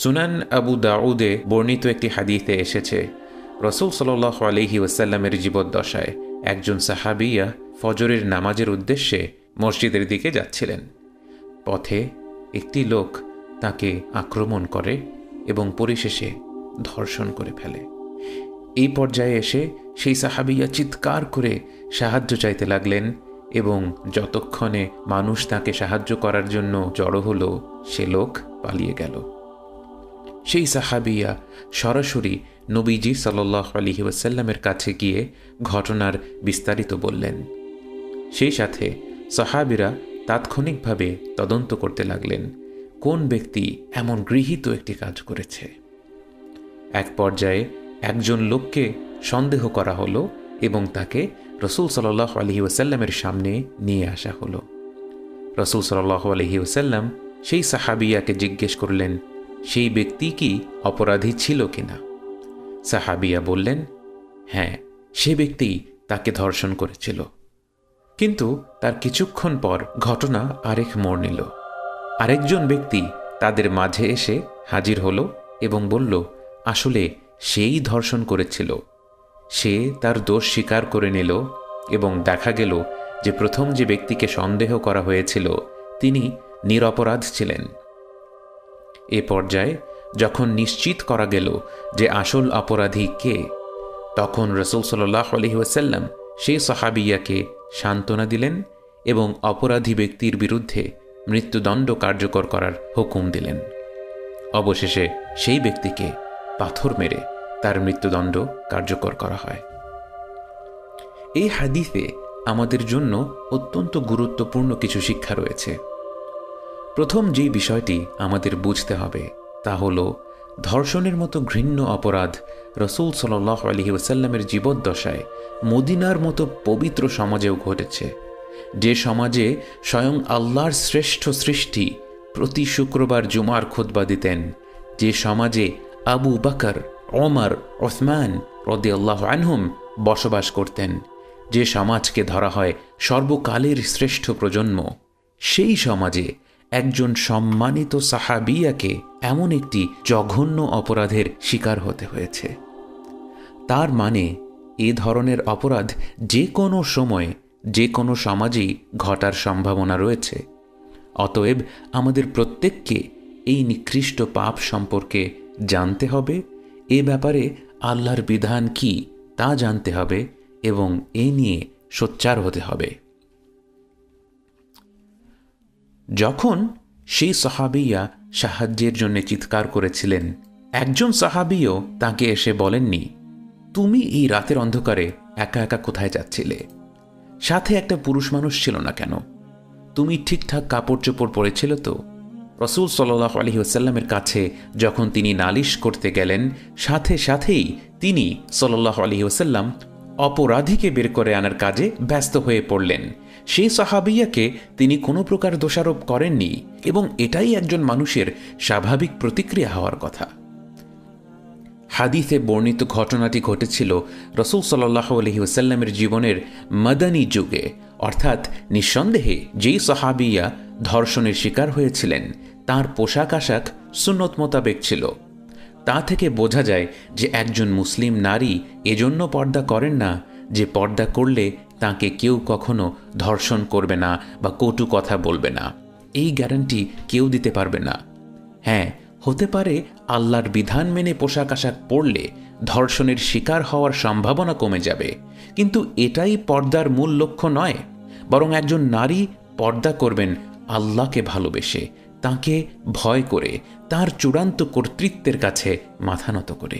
সুনান আবু দাউদে বর্ণিত একটি হাদিতে এসেছে, রসুল সাল আলহি ওয়াসাল্লামের জীবদ্দশায় একজন সাহাবিয়া ফজরের নামাজের উদ্দেশ্যে মসজিদের দিকে যাচ্ছিলেন। পথে একটি লোক তাকে আক্রমণ করে এবং পরিশেষে ধর্ষণ করে ফেলে। এই পর্যায়ে এসে সেই সাহাবিয়া চিৎকার করে সাহায্য চাইতে লাগলেন এবং যতক্ষণে মানুষ তাকে সাহায্য করার জন্য জড়ো হলো, সে লোক পালিয়ে গেল। সেই সাহাবিয়া সরাসরি নবীজি সাল্লাহ আলহি ওয়াসাল্লামের কাছে গিয়ে ঘটনার বিস্তারিত বললেন। সেই সাথে সাহাবিরা তাৎক্ষণিকভাবে তদন্ত করতে লাগলেন, কোন ব্যক্তি এমন গৃহীত একটি কাজ করেছে? এক পর্যায়ে একজন লোককে সন্দেহ করা হলো এবং তাকে রসুল সাল্লাহ আলহি ওসাল্লামের সামনে নিয়ে আসা হলো। রসুল সাল্লাহ আলহি ওসাল্লাম সেই সাহাবিয়াকে জিজ্ঞেস করলেন সেই ব্যক্তি কি অপরাধী ছিল কিনা? সাহাবিয়া বললেন হ্যাঁ সে ব্যক্তি তাকে ধর্ষণ করেছিল। কিন্তু তার কিছুক্ষণ পর ঘটনা আরেক মোড় নিল। আরেকজন ব্যক্তি তাদের মাঝে এসে হাজির হলো এবং বলল, আসলে সেই ধর্ষণ করেছিল। সে তার দোষ স্বীকার করে নিল এবং দেখা গেল যে প্রথম যে ব্যক্তিকে সন্দেহ করা হয়েছিল, তিনি নিরপরাধ ছিলেন। এ পর্যায়ে যখন নিশ্চিত করা গেল যে আসল অপরাধী কে, তখন রসুল সাল্লাহ আলহি ওয়াসাল্লাম সেই সাহাবিয়াকে সান্ত্বনা দিলেন এবং অপরাধী ব্যক্তির বিরুদ্ধে মৃত্যুদণ্ড কার্যকর করার হুকুম দিলেন। অবশেষে সেই ব্যক্তিকে পাথর মেরে তার মৃত্যুদণ্ড কার্যকর করা হয়। এই হাদিসে আমাদের জন্য অত্যন্ত গুরুত্বপূর্ণ কিছু শিক্ষা রয়েছে। প্রথম যেই বিষয়টি আমাদের বুঝতে হবে, তা হল ধর্ষণের মতো ঘৃণ্য অপরাধ রসুল সাল্লাহ আলহি ওসাল্লামের জীবদ্দশায় মদিনার মতো পবিত্র সমাজেও ঘটেছে। যে সমাজে স্বয়ং আল্লাহর শ্রেষ্ঠ সৃষ্টি প্রতি শুক্রবার জুমার খোদবা দিতেন, যে সমাজে আবু বাকর, ওমর, ওসমান রদি আল্লাহ আনহুম বসবাস করতেন, যে সমাজকে ধরা হয় সর্বকালের শ্রেষ্ঠ প্রজন্ম, সেই সমাজে একজন সম্মানিত সাহাবিয়াকে এমন একটি জঘন্য অপরাধের শিকার হতে হয়েছে। তার মানে এ ধরনের অপরাধ যে কোনো সময়ে, যে কোনো সমাজেই ঘটার সম্ভাবনা রয়েছে। অতএব আমাদের প্রত্যেককে এই নিকৃষ্ট পাপ সম্পর্কে জানতে হবে। এ ব্যাপারে আল্লাহর বিধান কি তা জানতে হবে এবং এ নিয়ে সোচ্চার হতে হবে। যখন সেই সাহাবিয়া সাহায্যের জন্য চিৎকার করেছিলেন, একজন সাহাবিও তাকে এসে বলেননি, তুমি এই রাতের অন্ধকারে একা একা কোথায় যাচ্ছিলে? সাথে একটা পুরুষ মানুষ ছিল না কেন? তুমি ঠিকঠাক কাপড় চোপড় পরেছিল তো? রসুল সাল্লাহ আলহি আসাল্লামের কাছে যখন তিনি নালিশ করতে গেলেন, সাথে সাথেই তিনি সাল্লাহ আলহি আসাল্লাম অপরাধীকে বের করে আনার কাজে ব্যস্ত হয়ে পড়লেন। সেই সাহাবিয়াকে তিনি কোনো প্রকার দোষারোপ করেননি এবং এটাই একজন মানুষের স্বাভাবিক প্রতিক্রিয়া হওয়ার কথা। হাদিসে বর্ণিত ঘটনাটি ঘটেছিল রসুল সাল্লাহ আলহিউসাল্লামের জীবনের মাদানী যুগে। অর্থাৎ নিঃসন্দেহে যেই সাহাবিয়া ধর্ষণের শিকার হয়েছিলেন, তার পোশাক আশাক সুন্নত মোতাবেক ছিল। তা থেকে বোঝা যায় যে একজন মুসলিম নারী এজন্য পর্দা করেন না, যে পর্দা করলে তাকে কেউ কখনো ধর্ষণ করবে না বা কটু কথা বলবে না। এই গ্যারান্টি কেউ দিতে পারবে না। হ্যাঁ হতে পারে আল্লাহর বিধান মেনে পোশাক আশাক পরলে ধর্ষণের শিকার হওয়ার সম্ভাবনা কমে যাবে। কিন্তু এটাই পর্দার মূল লক্ষ্য নয়, বরং একজন নারী পর্দা করবেন আল্লাহকে ভালোবেসে তাকে ভয় করে, তার চূড়ান্ত কর্তৃত্বের কাছে মাথা নত করে।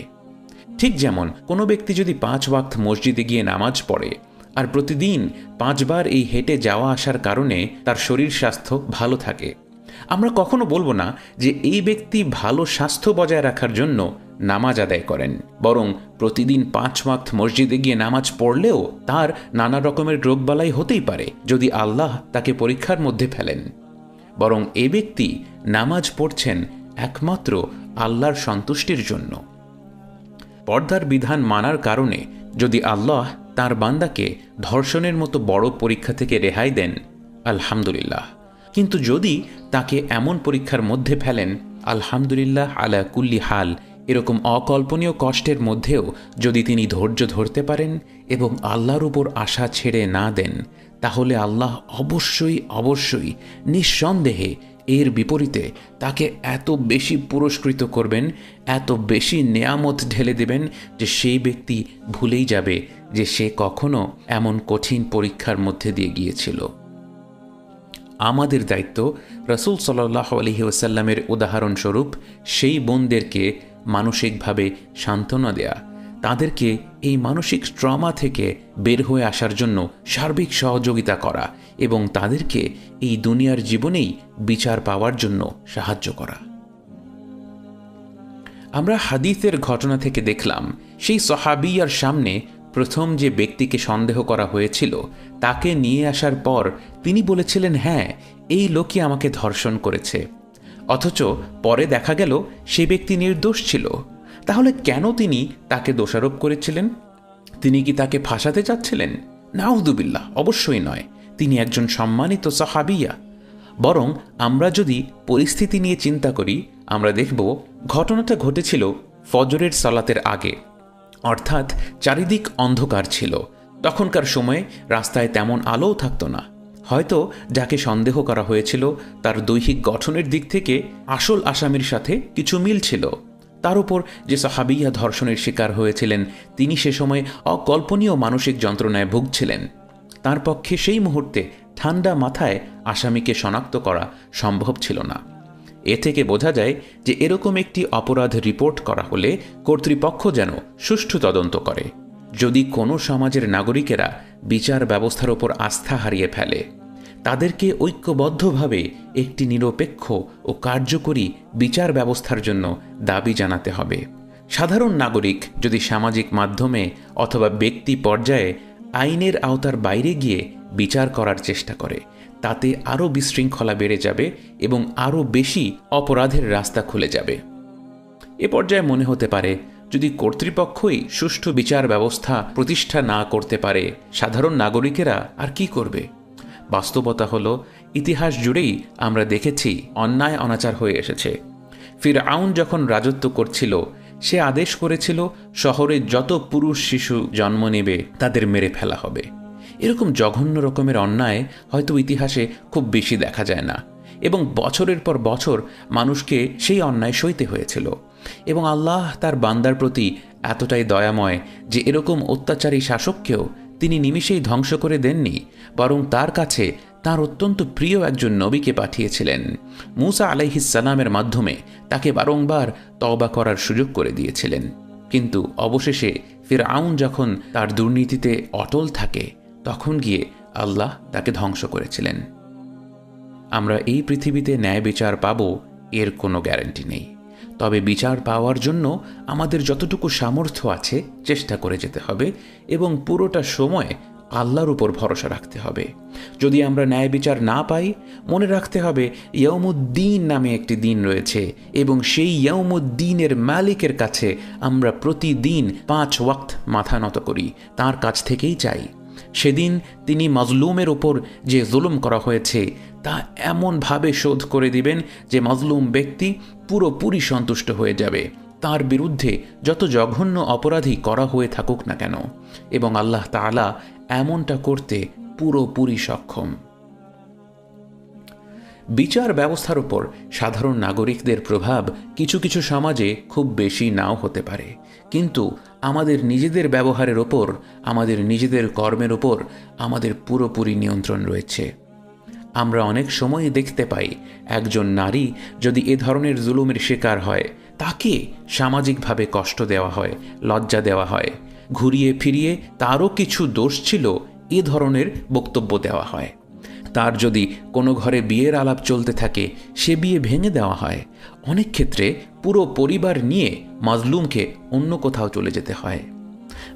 ঠিক যেমন কোনো ব্যক্তি যদি পাঁচ ওয়াক্ত মসজিদে গিয়ে নামাজ পড়ে আর প্রতিদিন পাঁচবার এই হেঁটে যাওয়া আসার কারণে তার শরীর স্বাস্থ্য ভালো থাকে, আমরা কখনো বলব না যে এই ব্যক্তি ভালো স্বাস্থ্য বজায় রাখার জন্য নামাজ আদায় করেন, বরং প্রতিদিন পাঁচ ওয়াক্ত মসজিদে গিয়ে নামাজ পড়লেও তার নানা রকমের রোগবালাই হতেই পারে যদি আল্লাহ তাকে পরীক্ষার মধ্যে ফেলেন। বরং এ ব্যক্তি নামাজ পড়ছেন একমাত্র আল্লাহর সন্তুষ্টির জন্য। পর্দার বিধান মানার কারণে যদি আল্লাহ তার বান্দাকে ধর্ষণের মতো বড় পরীক্ষা থেকে রেহাই দেন, আলহামদুলিল্লাহ। কিন্তু যদি তাকে এমন পরীক্ষার মধ্যে ফেলেন, আলহামদুলিল্লাহ আলা কুল্লি হাল এরকম অকল্পনীয় কষ্টের মধ্যেও যদি তিনি ধৈর্য ধরতে পারেন এবং আল্লাহর উপর আশা ছেড়ে না দেন, তাহলে আল্লাহ অবশ্যই অবশ্যই নিঃসন্দেহে এর বিপরীতে তাকে এত বেশি পুরস্কৃত করবেন, এত বেশি নেয়ামত ঢেলে দেবেন যে সেই ব্যক্তি ভুলেই যাবে যে সে কখনো এমন কঠিন পরীক্ষার মধ্যে দিয়ে গিয়েছিল। আমাদের দায়িত্ব রসুল সাল্লাহ আলহি ওসাল্লামের উদাহরণস্বরূপ সেই বোনদেরকে মানসিকভাবে সান্ত্বনা দেয়া। তাদেরকে এই মানসিক ট্রমা থেকে বের হয়ে আসার জন্য সার্বিক সহযোগিতা করা এবং তাদেরকে এই দুনিয়ার জীবনেই বিচার পাওয়ার জন্য সাহায্য করা। আমরা হাদিসের ঘটনা থেকে দেখলাম, সেই সহাবিয়ার সামনে প্রথম যে ব্যক্তিকে সন্দেহ করা হয়েছিল, তাকে নিয়ে আসার পর তিনি বলেছিলেন হ্যাঁ এই লোকই আমাকে ধর্ষণ করেছে। অথচ পরে দেখা গেল সে ব্যক্তি নির্দোষ ছিল। তাহলে কেন তিনি তাকে দোষারোপ করেছিলেন? তিনি কি তাকে ফাঁসাতে চাচ্ছিলেন? নাউদুবিল্লা অবশ্যই নয়। তিনি একজন সম্মানিত সাহাবিয়া। বরং আমরা যদি পরিস্থিতি নিয়ে চিন্তা করি, আমরা দেখব ঘটনাটা ঘটেছিল ফজরের সালাতের আগে। অর্থাৎ চারিদিক অন্ধকার ছিল। তখনকার সময়ে রাস্তায় তেমন আলোও থাকতো না। হয়তো যাকে সন্দেহ করা হয়েছিল তার দৈহিক গঠনের দিক থেকে আসল আসামির সাথে কিছু মিল ছিল। তার উপর যে সাহাবিয়া ধর্ষণের শিকার হয়েছিলেন, তিনি সে সময় অকল্পনীয় মানসিক যন্ত্রণায় ভুগছিলেন। তার পক্ষে সেই মুহূর্তে ঠান্ডা মাথায় আসামিকে শনাক্ত করা সম্ভব ছিল না। এ থেকে বোঝা যায় যে এরকম একটি অপরাধ রিপোর্ট করা হলে কর্তৃপক্ষ যেন সুষ্ঠু তদন্ত করে। যদি কোনো সমাজের নাগরিকেরা বিচার ব্যবস্থার ওপর আস্থা হারিয়ে ফেলে, তাদেরকে ঐক্যবদ্ধভাবে একটি নিরপেক্ষ ও কার্যকরী বিচার ব্যবস্থার জন্য দাবি জানাতে হবে। সাধারণ নাগরিক যদি সামাজিক মাধ্যমে অথবা ব্যক্তি পর্যায়ে আইনের আওতার বাইরে গিয়ে বিচার করার চেষ্টা করে, তাতে আরও বিশৃঙ্খলা বেড়ে যাবে এবং আরও বেশি অপরাধের রাস্তা খুলে যাবে। এ পর্যায়ে মনে হতে পারে যদি কর্তৃপক্ষই সুষ্ঠু বিচার ব্যবস্থা প্রতিষ্ঠা না করতে পারে, সাধারণ নাগরিকেরা আর কি করবে? বাস্তবতা হল, ইতিহাস জুড়েই আমরা দেখেছি অন্যায় অনাচার হয়ে এসেছে। ফির আউন যখন রাজত্ব করছিল, সে আদেশ করেছিল, শহরে যত পুরুষ শিশু জন্ম নেবে, তাদের মেরে ফেলা হবে। এরকম জঘন্য রকমের অন্যায় হয়তো ইতিহাসে খুব বেশি দেখা যায় না। এবং বছরের পর বছর মানুষকে সেই অন্যায় সইতে হয়েছিল। এবং আল্লাহ তার বান্দার প্রতি এতটাই দয়াময় যে এরকম অত্যাচারী শাসককেও তিনি নিমিষেই ধ্বংস করে দেননি, বরং তার কাছে তার অত্যন্ত প্রিয় একজন নবীকে পাঠিয়েছিলেন। মুসা আলাইহিসালামের মাধ্যমে তাকে বারংবার তওবা করার সুযোগ করে দিয়েছিলেন। কিন্তু অবশেষে ফির আউন যখন তার দুর্নীতিতে অটল থাকে, তখন গিয়ে আল্লাহ তাকে ধ্বংস করেছিলেন। আমরা এই পৃথিবীতে ন্যায় বিচার পাব, এর কোনো গ্যারান্টি নেই। তবে বিচার পাওয়ার জন্য আমাদের যতটুকু সামর্থ্য আছে চেষ্টা করে যেতে হবে এবং পুরোটা সময় আল্লাহর উপর ভরসা রাখতে হবে। যদি আমরা ন্যায় বিচার না পাই, মনে রাখতে হবে ইয়মুদ্দিন নামে একটি দিন রয়েছে এবং সেই ইয়মুদ্দিনের মালিকের কাছে আমরা প্রতিদিন পাঁচ ওয়াক্ত মাথা নত করি, তার কাছ থেকেই চাই। সেদিন তিনি মজলুমের ওপর যে জুলুম করা হয়েছে, তা এমনভাবে শোধ করে দিবেন যে মজলুম ব্যক্তি পুরোপুরি সন্তুষ্ট হয়ে যাবে। তার বিরুদ্ধে যত জঘন্য অপরাধী করা হয়ে থাকুক না কেন, এবং আল্লাহ তালা এমনটা করতে পুরোপুরি সক্ষম। বিচার ব্যবস্থার উপর সাধারণ নাগরিকদের প্রভাব কিছু কিছু সমাজে খুব বেশি নাও হতে পারে। কিন্তু আমাদের নিজেদের ব্যবহারের ওপর, আমাদের নিজেদের কর্মের ওপর আমাদের পুরোপুরি নিয়ন্ত্রণ রয়েছে। আমরা অনেক সময় দেখতে পাই একজন নারী যদি এ ধরনের জুলুমের শিকার হয়, তাকে সামাজিকভাবে কষ্ট দেওয়া হয়, লজ্জা দেওয়া হয়, ঘুরিয়ে ফিরিয়ে তারও কিছু দোষ ছিল এ ধরনের বক্তব্য দেওয়া হয়। তার যদি কোনো ঘরে বিয়ের আলাপ চলতে থাকে, সে বিয়ে ভেঙে দেওয়া হয়। অনেক ক্ষেত্রে পুরো পরিবার নিয়ে মাজলুমকে অন্য কোথাও চলে যেতে হয়।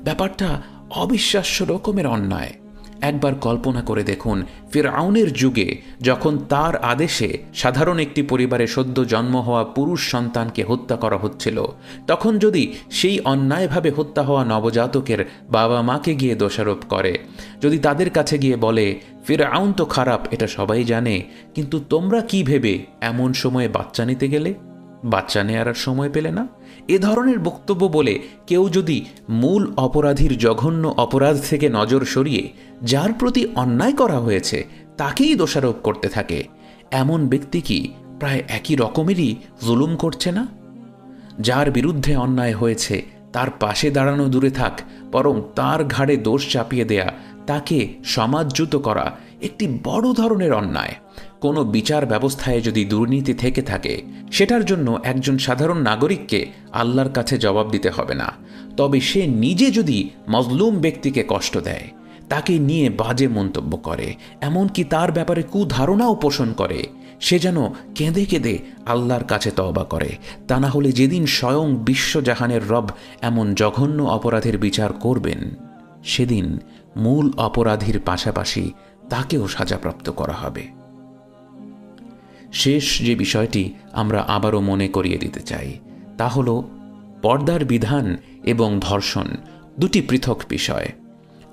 ব্যাপারটা অবিশ্বাস্য রকমের অন্যায়। একবার কল্পনা করে দেখুন ফেরাউনের যুগে যখন তার আদেশে সাধারণ একটি পরিবারে সদ্য জন্ম হওয়া পুরুষ সন্তানকে হত্যা করা হচ্ছিল, তখন যদি সেই অন্যায়ভাবে হত্যা হওয়া নবজাতকের বাবা মাকে গিয়ে দোষারোপ করে, যদি তাদের কাছে গিয়ে বলে ফেরাউন তো খারাপ, এটা সবাই জানে, কিন্তু তোমরা কি ভেবে এমন সময়ে বাচ্চা নিতে গেলে? বাচ্চা নেয়ার সময় পেলে না? এ ধরনের বক্তব্য বলে কেউ যদি মূল অপরাধীর জঘন্য অপরাধ থেকে নজর সরিয়ে যার প্রতি অন্যায় করা হয়েছে, তাকেই দোষারোপ করতে থাকে। এমন ব্যক্তি কি প্রায় একই রকমেরই জুলুম করছে না? যার বিরুদ্ধে অন্যায় হয়েছে, তার পাশে দাঁড়ানো দূরে থাক, বরং তার ঘাড়ে দোষ চাপিয়ে দেয়া, তাকে সমাজচ্যুত করা একটি বড় ধরনের অন্যায়। কোনো বিচার ব্যবস্থায় যদি দুর্নীতি থেকে থাকে, সেটার জন্য একজন সাধারণ নাগরিককে আল্লাহর কাছে জবাব দিতে হবে না। তবে সে নিজে যদি মজলুম ব্যক্তিকে কষ্ট দেয়, তাকে নিয়ে বাজে মন্তব্য করে, এমনকি তার ব্যাপারে কুধারণাও পোষণ করে, সে যেন কেঁদে কেঁদে আল্লাহর কাছে তওবা করে। তা না হলে যেদিন স্বয়ং বিশ্বজাহানের রব এমন জঘন্য অপরাধের বিচার করবেন, সেদিন মূল অপরাধীর পাশাপাশি তাকেও সাজাপ্রাপ্ত করা হবে। শেষ যে বিষয়টি আমরা আবারও মনে করিয়ে দিতে চাই, তা হল পর্দার বিধান এবং ধর্ষণ দুটি পৃথক বিষয়।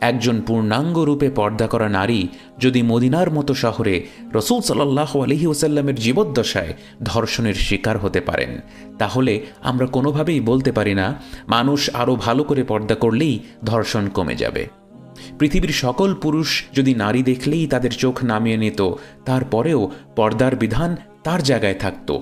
একজন পূর্ণাঙ্গ রূপে পর্দা করা নারী যদি মদিনার মতো শহরে রসুল সাল্লাহ আলহি ওসাল্লামের জীবদ্দশায় ধর্ষণের শিকার হতে পারেন, তাহলে আমরা কোনোভাবেই বলতে পারি না, মানুষ আরও ভালো করে পর্দা করলেই ধর্ষণ কমে যাবে। পৃথিবীর সকল পুরুষ যদি নারী দেখলেই তাদের চোখ নামিয়ে নিত, তারপরেও পর্দার বিধান তার জায়গায় থাকত।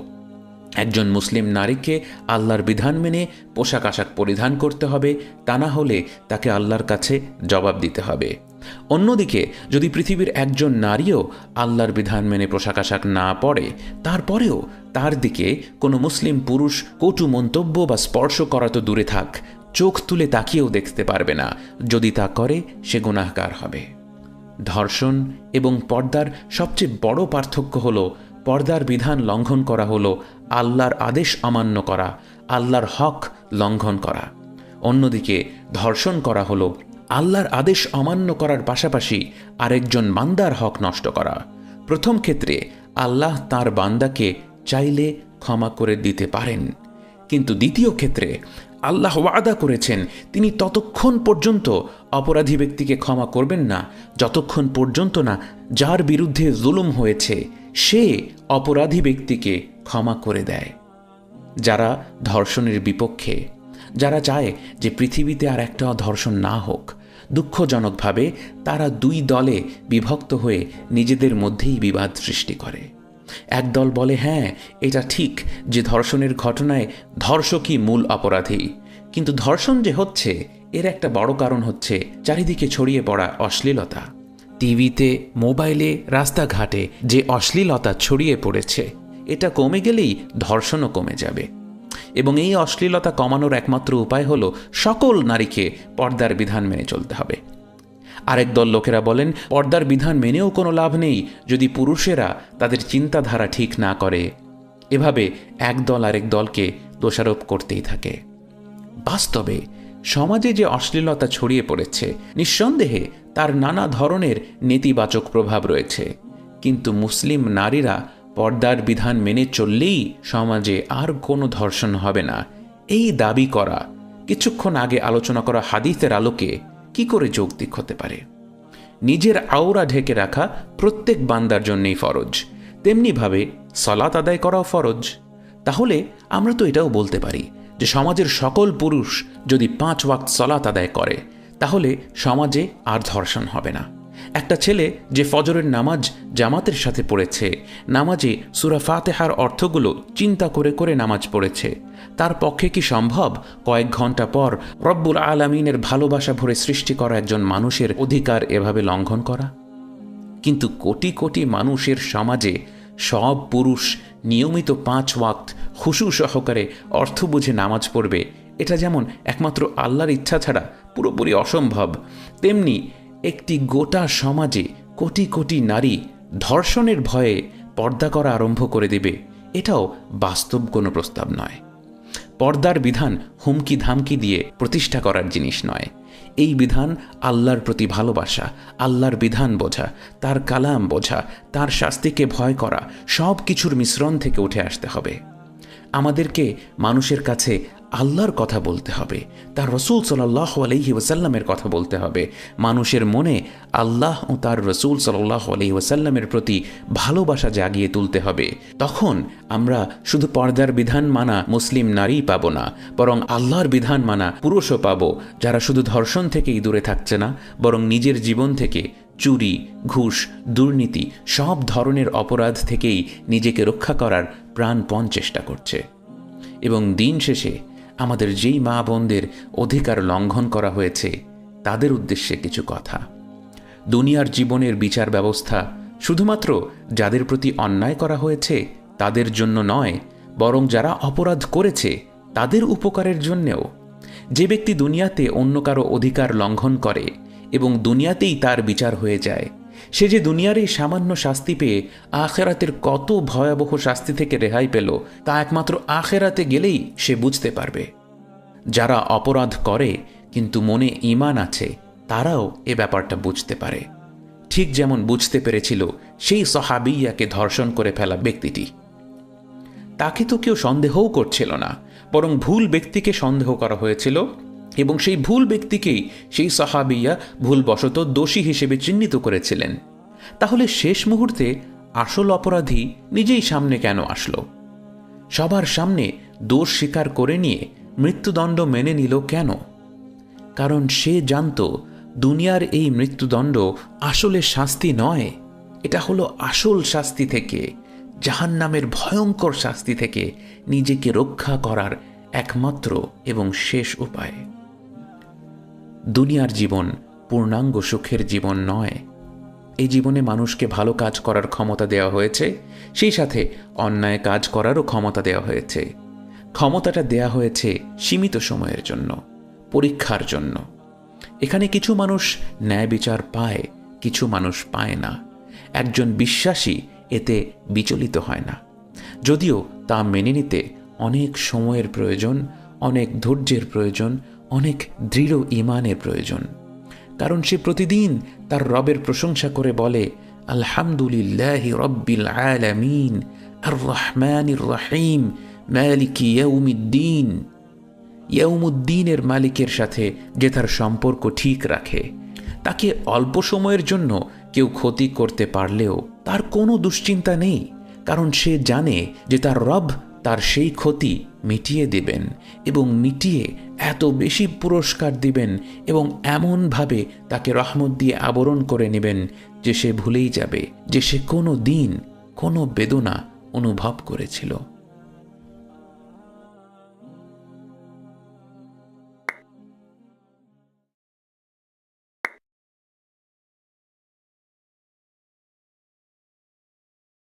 একজন মুসলিম নারীকে আল্লাহর বিধান মেনে পোশাক আশাক পরিধান করতে হবে, তা না হলে তাকে আল্লাহর কাছে জবাব দিতে হবে। অন্যদিকে, যদি পৃথিবীর একজন নারীও আল্লাহর বিধান মেনে পোশাক আশাক না পড়ে তারপরেও তার দিকে কোনো মুসলিম পুরুষ কটু মন্তব্য বা স্পর্শ করা তো দূরে থাক চোখ তুলে তাকিয়েও দেখতে পারবে না। যদি তা করে, সে গুনাহকার হবে। ধর্ষণ এবং পর্দার সবচেয়ে বড় পার্থক্য হল, পর্দার বিধান লঙ্ঘন করা হলো আল্লাহর আদেশ অমান্য করা, আল্লাহর হক লঙ্ঘন করা। অন্যদিকে, ধর্ষণ করা হলো আল্লাহর আদেশ অমান্য করার পাশাপাশি আরেকজন বান্দার হক নষ্ট করা। প্রথম ক্ষেত্রে, আল্লাহ তার বান্দাকে চাইলে ক্ষমা করে দিতে পারেন। কিন্তু দ্বিতীয় ক্ষেত্রে আল্লাহ ওয়াদা করেছেন, তিনি ততক্ষণ পর্যন্ত অপরাধী ব্যক্তিকে ক্ষমা করবেন না, যতক্ষণ পর্যন্ত না যার বিরুদ্ধে জুলুম হয়েছে, সে অপরাধী ব্যক্তিকে ক্ষমা করে দেয়। যারা ধর্ষণের বিপক্ষে, যারা চায় যে পৃথিবীতে আর একটা ধর্ষণ না হোক, দুঃখজনকভাবে তারা দুই দলে বিভক্ত হয়ে নিজেদের মধ্যেই বিবাদ সৃষ্টি করে। একদল বলে হ্যাঁ এটা ঠিক যে ধর্ষণের ঘটনায় ধর্ষকই মূল অপরাধী। কিন্তু ধর্ষণ যে হচ্ছে, এর একটা বড় কারণ হচ্ছে চারিদিকে ছড়িয়ে পড়া অশ্লীলতা। টিভিতে, মোবাইলে, রাস্তাঘাটে যে অশ্লীলতা ছড়িয়ে পড়েছে, এটা কমে গেলেই ধর্ষণও কমে যাবে। এবং এই অশ্লীলতা কমানোর একমাত্র উপায় হলো সকল নারীকে পর্দার বিধান মেনে চলতে হবে। আরেক দল লোকেরা বলেন, পর্দার বিধান মেনেও কোনো লাভ নেই যদি পুরুষেরা তাদের চিন্তাধারা ঠিক না করে। এভাবে এক দল আরেক দলকে দোষারোপ করতেই থাকে। বাস্তবে সমাজে যে অশ্লীলতা ছড়িয়ে পড়েছে, নিঃসন্দেহে তার নানা ধরনের নেতিবাচক প্রভাব রয়েছে। কিন্তু মুসলিম নারীরা পর্দার বিধান মেনে চললেই সমাজে আর কোনো ধর্ষণ হবে না। এই দাবি করা, কিছুক্ষণ আগে আলোচনা করা হাদিসের আলোকে কি করে যৌক্তিক হতে পারে? নিজের আওরা ঢেকে রাখা প্রত্যেক বান্দার জন্যেই ফরজ। তেমনিভাবে সলাত আদায় করাও ফরজ। তাহলে আমরা তো এটাও বলতে পারি যে সমাজের সকল পুরুষ যদি পাঁচ ওয়াক্ত সলাত আদায় করে, তাহলে সমাজে আর ধর্ষণ হবে না। একটা ছেলে যে ফজরের নামাজ জামাতের সাথে পড়েছে, নামাজে সুরা ফাতেহার অর্থগুলো চিন্তা করে করে নামাজ পড়েছে তার পক্ষে কি সম্ভব? কয়েক ঘণ্টা পর রব্বুল আলমিনের ভালোবাসা ভরে সৃষ্টি করা একজন মানুষের অধিকার এভাবে লঙ্ঘন করা? কিন্তু কোটি কোটি মানুষের সমাজে সব পুরুষ নিয়মিত পাঁচ ওয়াক্ত খুশু সহকারে অর্থ বুঝে নামাজ পড়বে, এটা যেমন একমাত্র আল্লাহর ইচ্ছা ছাড়া পুরোপুরি অসম্ভব, তেমনি একটি গোটা সমাজে কোটি কোটি নারী ধর্ষণের ভয়ে পর্দা করা আরম্ভ করে দেবে, এটাও বাস্তব কোনো প্রস্তাব নয়। পর্দার বিধান হুমকি ধামকি দিয়ে প্রতিষ্ঠা করার জিনিস নয়। এই বিধান আল্লাহর প্রতি ভালোবাসা, আল্লাহর বিধান বোঝা, তার কালাম বোঝা, তার শাস্তিকে ভয় করা সব কিছুর মিশ্রণ থেকে উঠে আসতে হবে। আমাদেরকে মানুষের কাছে আল্লাহর কথা বলতে হবে। তার রসুল সাল্লাহ আলহি ওসাল্লামের কথা বলতে হবে। মানুষের মনে আল্লাহ ও তার রসুল সাল্লাহ আলহি ওসাল্লামের প্রতি ভালোবাসা জাগিয়ে তুলতে হবে। তখন আমরা শুধু পর্দার বিধান মানা মুসলিম নারী পাবো না, বরং আল্লাহর বিধান মানা পুরুষও পাবো, যারা শুধু ধর্ষণ থেকেই দূরে থাকছে না, বরং নিজের জীবন থেকে চুরি, ঘুষ, দুর্নীতি, সব ধরনের অপরাধ থেকেই নিজেকে রক্ষা করার প্রাণপণ চেষ্টা করছে। এবং দিন শেষে আমাদের যেই মা বোনদের অধিকার লঙ্ঘন করা হয়েছে, তাদের উদ্দেশ্যে কিছু কথা। দুনিয়ার জীবনের বিচার ব্যবস্থা শুধুমাত্র যাদের প্রতি অন্যায় করা হয়েছে, তাদের জন্য নয়, বরং যারা অপরাধ করেছে, তাদের উপকারের জন্যেও। যে ব্যক্তি দুনিয়াতে অন্য কারও অধিকার লঙ্ঘন করে এবং দুনিয়াতেই তার বিচার হয়ে যায় সে যে দুনিয়ার এই সামান্য শাস্তি পেয়ে আখেরাতের কত ভয়াবহ শাস্তি থেকে রেহাই পেল, তা একমাত্র আখেরাতে গেলেই সে বুঝতে পারবে। যারা অপরাধ করে, কিন্তু মনে ইমান আছে, তারাও এ ব্যাপারটা বুঝতে পারে। ঠিক যেমন বুঝতে পেরেছিল সেই সহাবিয়াকে ধর্ষণ করে ফেলা ব্যক্তিটি। তাকে তো কেউ সন্দেহও করছিল না, বরং ভুল ব্যক্তিকে সন্দেহ করা হয়েছিল এবং সেই ভুল ব্যক্তিকেই সেই সাহাবিয়া ভুলবশত দোষী হিসেবে চিহ্নিত করেছিলেন। তাহলে শেষ মুহূর্তে আসল অপরাধী নিজেই সামনে কেন আসলো? সবার সামনে দোষ স্বীকার করে নিয়ে মৃত্যুদণ্ড মেনে নিল কেন? কারণ সে জানত দুনিয়ার এই মৃত্যুদণ্ড আসলে শাস্তি নয়, এটা হলো আসল শাস্তি থেকে জাহান নামের ভয়ঙ্কর শাস্তি থেকে নিজেকে রক্ষা করার একমাত্র এবং শেষ উপায়। দুনিয়ার জীবন পূর্ণাঙ্গ সুখের জীবন নয়। এই জীবনে মানুষকে ভালো কাজ করার ক্ষমতা দেওয়া হয়েছে, সেই সাথে অন্যায় কাজ করারও ক্ষমতা দেওয়া হয়েছে। ক্ষমতাটা দেয়া হয়েছে সীমিত সময়ের জন্য, পরীক্ষার জন্য। এখানে কিছু মানুষ ন্যায় বিচার পায়, কিছু মানুষ পায় না। একজন বিশ্বাসী এতে বিচলিত হয় না। যদিও তা মেনে নিতে অনেক সময়ের প্রয়োজন, অনেক ধৈর্যের প্রয়োজন অনেক দৃঢ় ইমানের প্রয়োজন। কারণ সে প্রতিদিন তার রবের প্রশংসা করে বলে, আলহামদুলিল্লাহ রব্বিল আলামিন আর রহমান রহিম মালিক ইয়াউমিদ্দিন। ইয়াউমুদ্দিনের মালিকের সাথে যে তার সম্পর্ক ঠিক রাখে, তাকে অল্প সময়ের জন্য কেউ ক্ষতি করতে পারলেও তার কোনো দুশ্চিন্তা নেই, কারণ সে জানে যে তার রব তার সেই ক্ষতি মিটিয়ে দেবেন এবং মিটিয়ে এত বেশি পুরস্কার দিবেন এবং এমনভাবে তাকে রহমত দিয়ে আবরণ করে নেবেন যে সে ভুলেই যাবে, যে সে কোনো দিন কোনো বেদনা অনুভব করেছিল।